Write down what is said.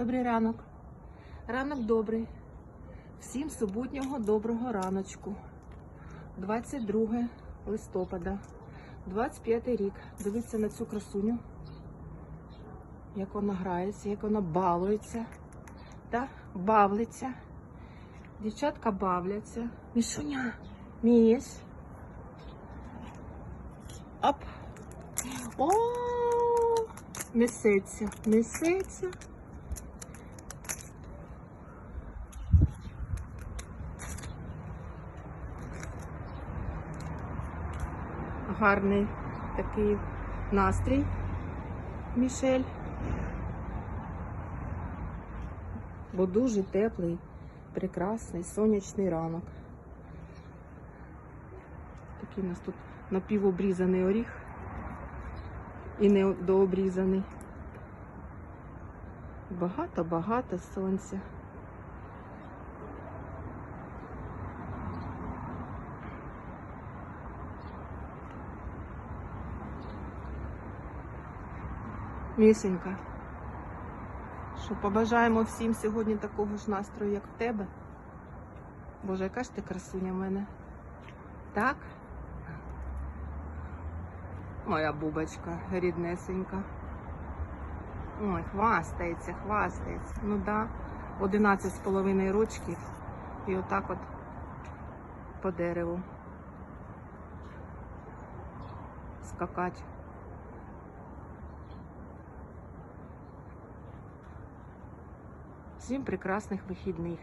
Добрий ранок. Ранок добрий. Всім суботнього доброго раночку. 22 листопада, 25 рік. Дивіться на цю красуню. Як вона грається, як вона балується. Та? Бавлиться. Дівчатка бавляться. Мішуня. Міш. Оп. О, несеться, несеться. Гарний такий настрій, Мішель. Бо дуже теплий, прекрасний сонячний ранок. Такий у нас тут напівобрізаний оріх і не дообрізаний. Багато-багато сонця. Місенька, що побажаємо всім сьогодні такого ж настрою, як в тебе. Боже, яка ж ти красуня в мене. Так? Моя бубочка ріднесенька. Ой, хвастається, хвастається. Ну да, 11 з половиною рочків. І отак от по дереву. Скакать. Всім прекрасних вихідних.